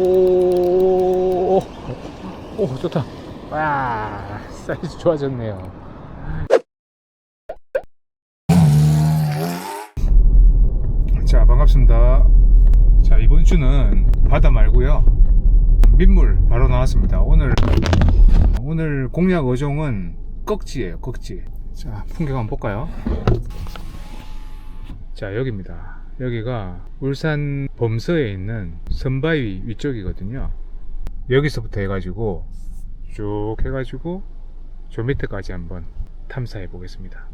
오, 오, 좋다. 와, 사이즈 좋아졌네요. 자, 반갑습니다. 자, 이번 주는 바다 말고요. 민물 바로 나왔습니다. 오늘 오늘 공략 어종은 꺽지예요. 꺽지. 자, 풍경 한번 볼까요? 자, 여기입니다. 여기가 울산 범서에 있는 선바위 위쪽이거든요. 여기서부터 해가지고 쭉 해가지고 저 밑에까지 한번 탐사해 보겠습니다.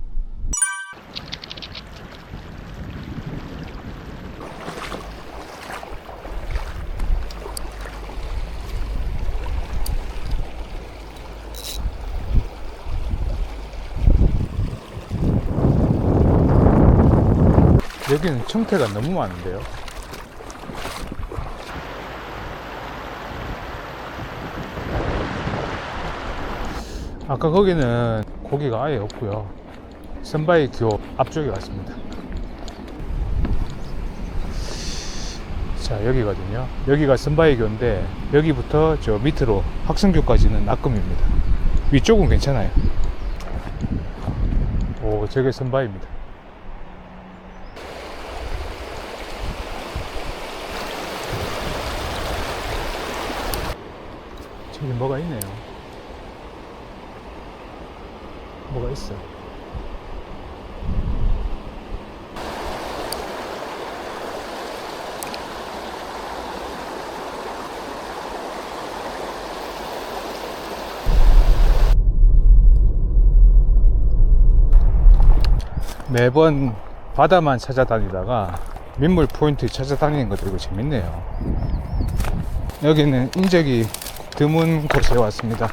여기는 청태가 너무 많은데요. 아까 거기는 고기가 아예 없고요. 선바위 교 앞쪽에 왔습니다. 자 여기거든요. 여기가 선바위 교인데 여기부터 저 밑으로 학성교까지는 낙금입니다. 위쪽은 괜찮아요. 오 저게 선바위입니다. 저기 뭐가 있네요. 뭐가 있어. 매번 바다만 찾아다니다가 민물 포인트 찾아다니는 것도 이거 재밌네요. 여기는 인적이 드문 곳에 왔습니다.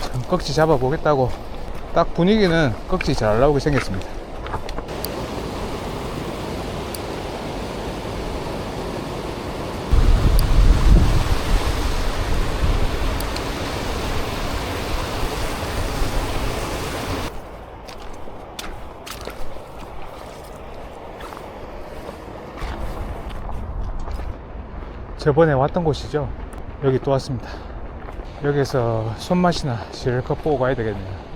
참 꺽지 잡아보겠다고 딱 분위기는 꺽지 잘 나오게 생겼습니다. 저번에 왔던 곳이죠. 여기 또 왔습니다. 여기서 손맛이나 실컷 보고 가야 되겠네요.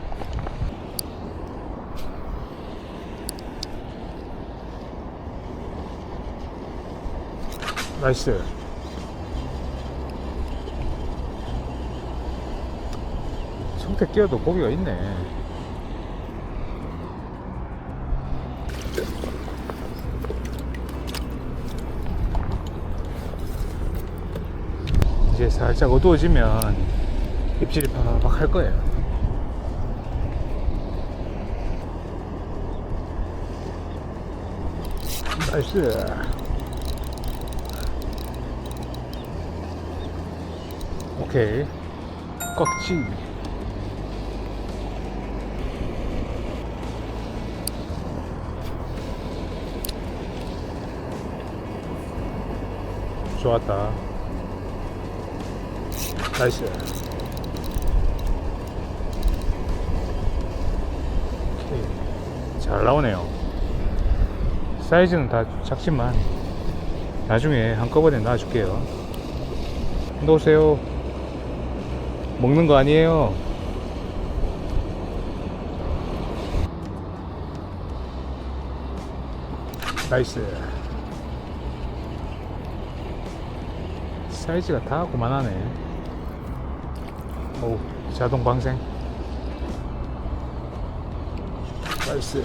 나이스. 성태 끼어도 고기가 있네. 살짝 어두워지면 입질이 팍팍 할 거예요. 나이스. 오케이. 꺽지. 좋았다. 나이스. 오케이. 잘 나오네요. 사이즈는 다 작지만 나중에 한꺼번에 놔줄게요. 놓으세요. 먹는 거 아니에요. 나이스. 사이즈가 다 그만하네. 오, 자동 방생. 나이스.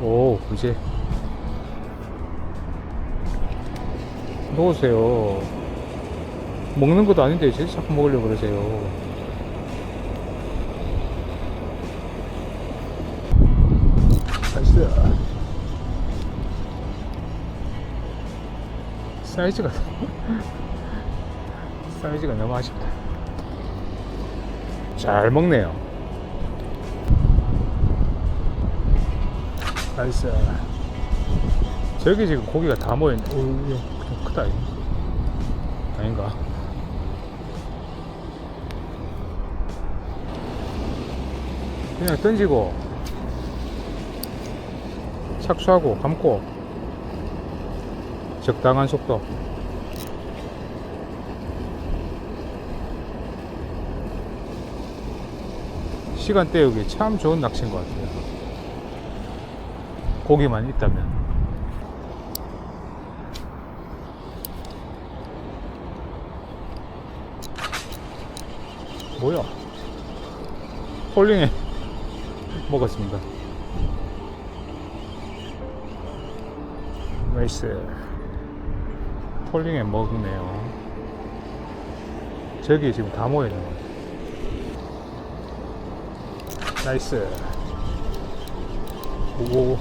오, 이제 넣으세요. 먹는 것도 아닌데 제 자꾸 먹으려고 그러세요. 사이즈가 사이즈가 너무 아쉽다. 잘 먹네요. 나이스. 저기 지금 고기가 다 모여있네. 오, 좀 크다. 이거. 아닌가? 그냥 던지고 착수하고 감고 적당한 속도. 시간 때우기 참 좋은 낚시인 것 같아요. 고기만 있다면. 뭐야? 폴링에 먹었습니다. 나이스. 폴링에 먹네요. 저기 지금 다 모여있는 것 같아요. 나이스. 오,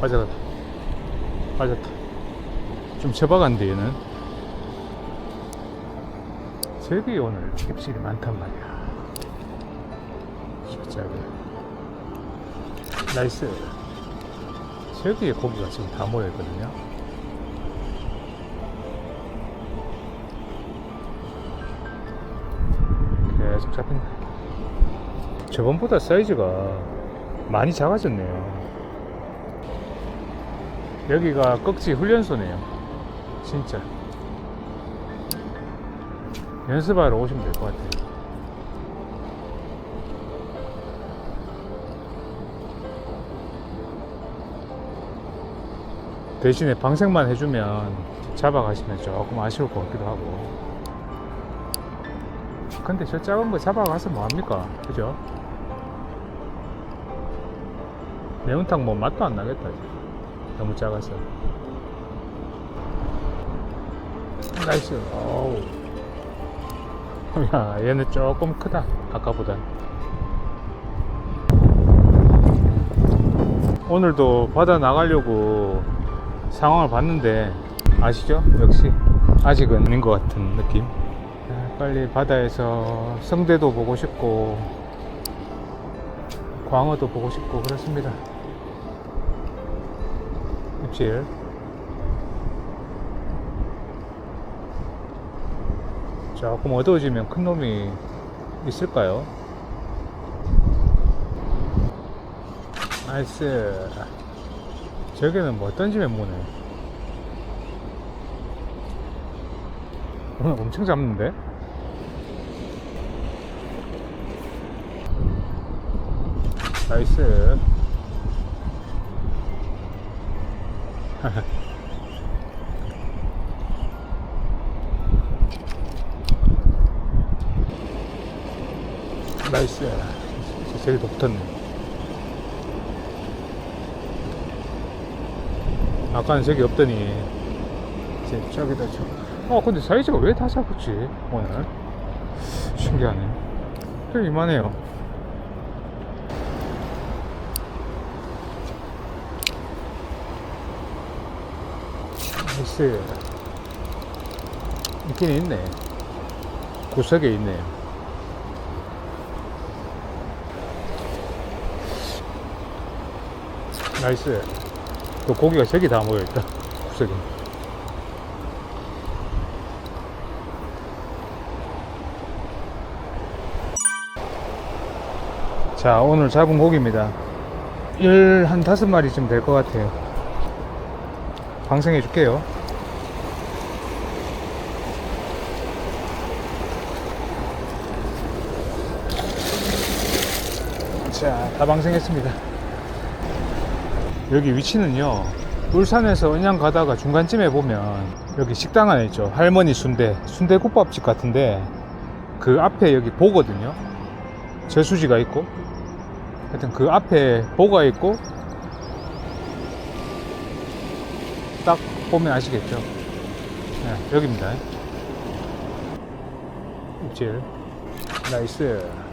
빠져갔다. 빠졌다. 좀 쳐박았는데, 얘는. 저기 오늘 입질이 많단 말이야. 십자가. 나이스. 저기에 고기가 지금 다 모여있거든요. 계속 잡힌다. 저번보다 사이즈가 많이 작아졌네요. 여기가 꺽지 훈련소네요. 진짜. 연습하러 오시면 될 것 같아요. 대신에 방생만 해주면 잡아가시면 조금 아쉬울 것 같기도 하고. 근데 저 작은 거 잡아가서 뭐합니까? 그죠? 매운탕 뭐 맛도 안 나겠다. 너무 작아서. 나이스. 어우. 야, 얘는 조금 크다. 아까보다. 오늘도 바다 나가려고 상황을 봤는데 아시죠? 역시 아직은 아닌 것 같은 느낌. 아, 빨리 바다에서 성대도 보고 싶고 광어도 보고 싶고 그렇습니다. 입질. 조금 어두워지면 큰 놈이 있을까요? 나이스. 저기는 뭐 던지면 뭐네. 오늘 엄청 잡는데? 나이스. 나이스. 제일 더 붙었네. 아까는 저기 없더니 이제 저기다 저. 어 근데 사이즈가 왜 다 잡았지 오늘? 신기하네. 좀 이만해요. 나이스. 있긴 있네. 구석에 있네요. 나이스. 또 고기가 저기 다 모여있다. 구석에. 자, 오늘 잡은 고기입니다. 일한 다섯 마리쯤 될 것 같아요. 방생해 줄게요. 자, 다 방생했습니다. 여기 위치는요 울산에서 은양 가다가 중간쯤에 보면 여기 식당 안에 있죠. 할머니 순대 순대국밥집 같은데 그 앞에 여기 보거든요. 저수지가 있고. 하여튼 그 앞에 보가 있고 딱 보면 아시겠죠? 네, 여기입니다. 입질. 나이스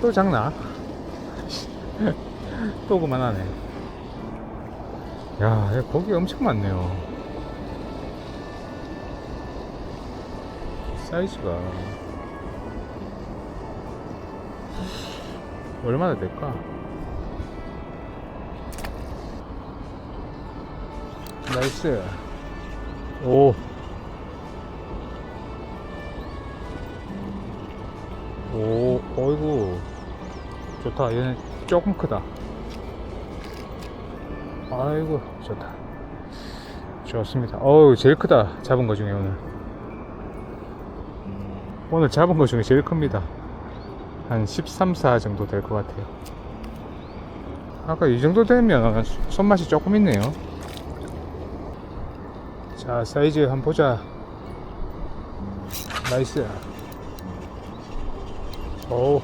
또 작나? 또 그만하네. 야, 얘 고기 엄청 많네요. 사이즈가 얼마나 될까? 나이스. 오. 오, 어이구. 좋다. 얘는 조금 크다. 아이고, 좋다. 좋습니다. 어우, 제일 크다. 잡은 거 중에 오늘. 오늘 잡은 거 중에 제일 큽니다. 한 13, 4 정도 될 것 같아요. 아까 이 정도 되면 손맛이 조금 있네요. 자, 사이즈 한번 보자. 나이스. 오.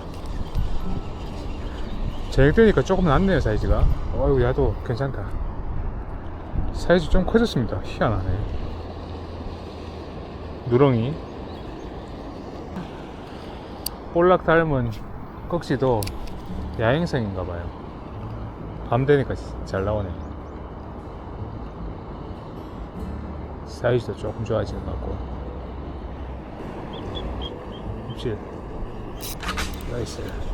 저녁 되니까 조금 낫네요, 사이즈가. 어이구, 야도 괜찮다. 사이즈 좀 커졌습니다. 희한하네. 누렁이. 볼락 닮은 꺽지도 야행성인가 봐요. 밤 되니까 잘 나오네. 사이즈도 조금 좋아지는 것 같고. 입질. 나이스.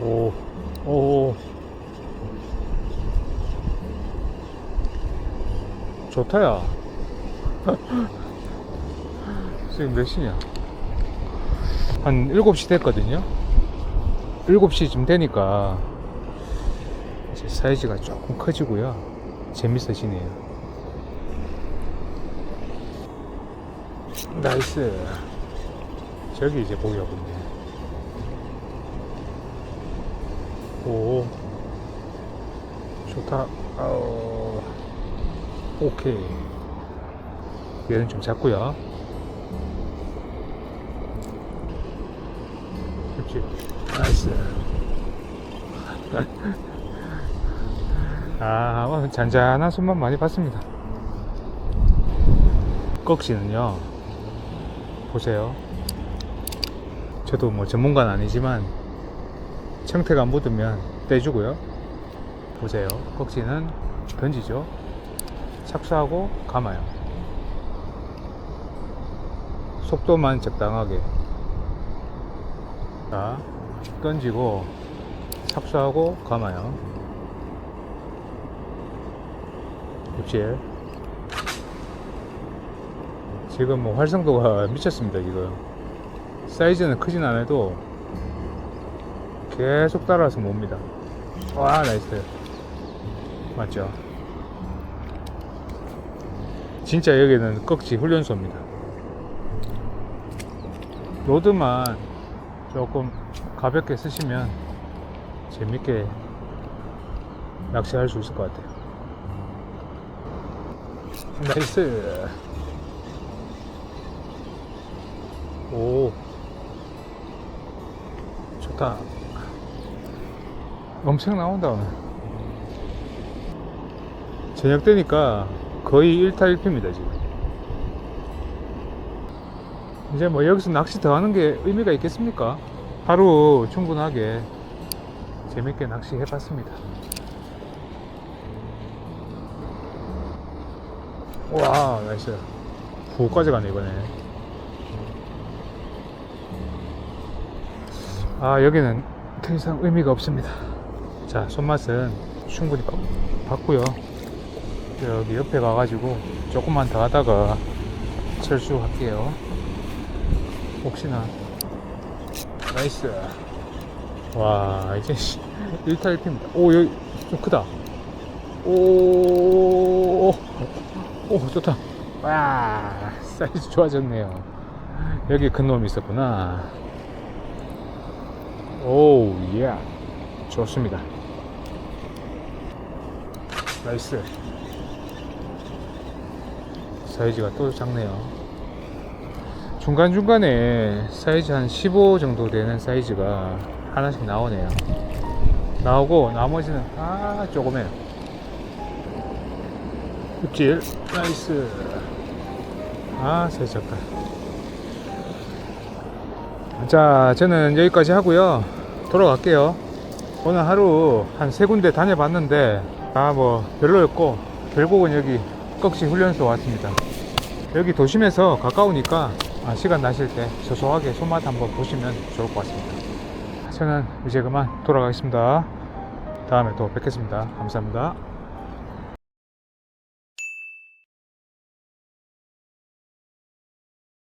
오, 오, 좋다 야. 지금 몇 시냐? 한 7시 됐거든요. 7시쯤 되니까 이제 사이즈가 조금 커지고요. 재밌어지네요. 나이스. 저기 이제 고기가 붙네. 오. 좋다. 아우. 오케이. 얘는 좀 작고요. 그렇지. 나이스. 아, 오늘 잔잔한 손만 많이 봤습니다. 꺽시는요. 보세요. 저도 뭐 전문가는 아니지만 청태가 묻으면 떼주고요. 보세요. 꺽지는 던지죠. 착수하고 감아요. 속도만 적당하게. 자, 던지고 착수하고 감아요. 입질. 지금 뭐 활성도가 미쳤습니다, 지금. 사이즈는 크진 않아도 계속 따라서 몹니다. 와, 나이스. 맞죠? 진짜 여기는 꺽지 훈련소입니다. 로드만 조금 가볍게 쓰시면 재밌게 낚시할 수 있을 것 같아요. 나이스. 오. 좋다. 엄청 나온다, 오늘. 저녁 되니까 거의 1타 1피입니다, 지금. 이제 뭐 여기서 낚시 더 하는 게 의미가 있겠습니까? 하루 충분하게 재밌게 낚시 해봤습니다. 와, 나이스. 후까지 가네, 이번에. 아, 여기는 더 이상 의미가 없습니다. 자, 손맛은 충분히 거- 봤고요. 여기 옆에 가가지고 조금만 더 하다가 철수할게요. 혹시나. 나이스. 와, 이제 1타 1피입니다. 오, 여기 좀 크다. 오, 오, 좋다. 와, 사이즈 좋아졌네요. 여기 큰 놈이 있었구나. 오, 예. 좋습니다. 나이스. 사이즈가 또 작네요. 중간중간에 사이즈 한 15 정도 되는 사이즈가 하나씩 나오네요. 나오고 나머지는 아 조금해요. 입질 나이스. 아 사이즈 작다. 자 저는 여기까지 하고요. 돌아갈게요. 오늘 하루 한 세 군데 다녀봤는데 아뭐 별로였고 결국은 여기 꺽시 훈련소 왔습니다. 여기 도심에서 가까우니까 아, 시간 나실 때 소소하게 손맛 한번 보시면 좋을 것 같습니다. 저는 이제 그만 돌아가겠습니다. 다음에 또 뵙겠습니다. 감사합니다.